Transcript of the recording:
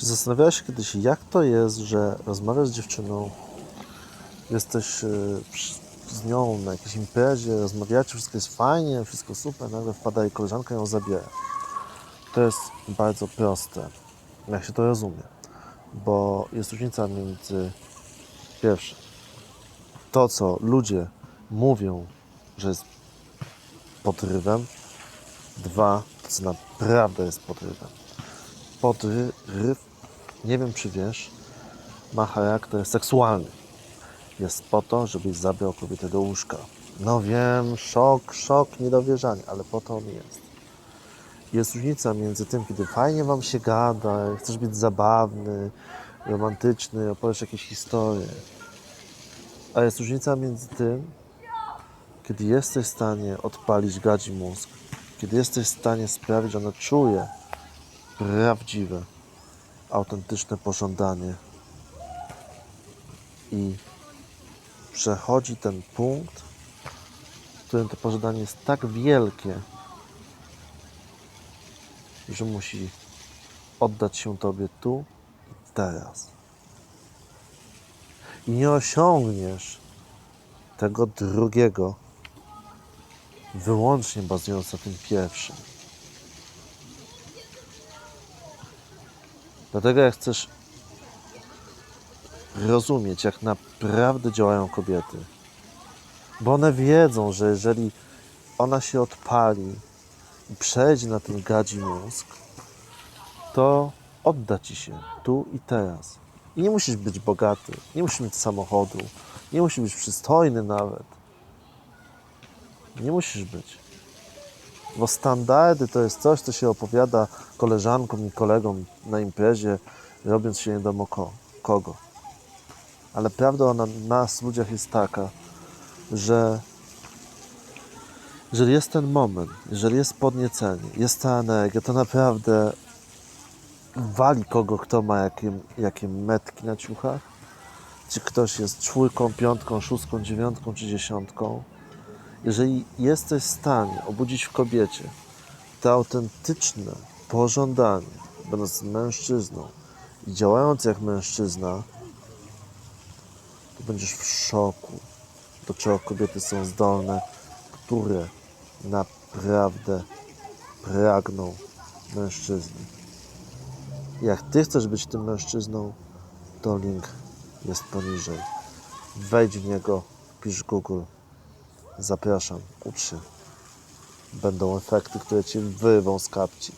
Czy zastanawiałeś się kiedyś, jak to jest, że rozmawiasz z dziewczyną, jesteś y, z nią na jakiejś imprezie, rozmawiacie, wszystko jest fajnie, wszystko super, nagle wpada jej koleżanka ją zabiera. To jest bardzo proste, jak się to rozumie, bo jest różnica między pierwsze, to co ludzie mówią, że jest podrywem, dwa, to co naprawdę jest podrywem podryw, nie wiem czy wiesz, ma charakter seksualny. Jest po to, żebyś zabrał kobietę do łóżka. No wiem, szok, szok, niedowierzanie, ale po to on jest. Jest różnica między tym, kiedy fajnie wam się gada, chcesz być zabawny, romantyczny, opowiesz jakieś historie. A jest różnica między tym, kiedy jesteś w stanie odpalić gadzi mózg, kiedy jesteś w stanie sprawić, że ona czuje, prawdziwe, autentyczne pożądanie. I przechodzi ten punkt, w którym to pożądanie jest tak wielkie, że musi oddać się Tobie tu i teraz. I nie osiągniesz tego drugiego wyłącznie bazując na tym pierwszym. Dlatego jak chcesz rozumieć, jak naprawdę działają kobiety, bo one wiedzą, że jeżeli ona się odpali i przejdzie na ten gadzi mózg, to odda ci się tu i teraz. I nie musisz być bogaty, nie musisz mieć samochodu, nie musisz być przystojny nawet. Nie musisz być. Bo standardy to jest coś, co się opowiada koleżankom i kolegom na imprezie, robiąc się nie wiadomo ko- kogo. Ale prawda o na- nas, ludziach, jest taka, że jeżeli jest ten moment, jeżeli jest podniecenie, jest ta energia, to naprawdę wali kogo, kto ma jakie, jakie metki na ciuchach. Czy ktoś jest czwórką, piątką, szóstką, dziewiątką czy dziesiątką jeżeli jesteś w stanie obudzić w kobiecie to autentyczne pożądanie, będąc mężczyzną i działając jak mężczyzna, to będziesz w szoku, do czego kobiety są zdolne, które naprawdę pragną mężczyzny. Jak ty chcesz być tym mężczyzną, to link jest poniżej. Wejdź w niego, pisz Google. Zapraszam, ucz się. Będą efekty, które cię wyrwą z kapci.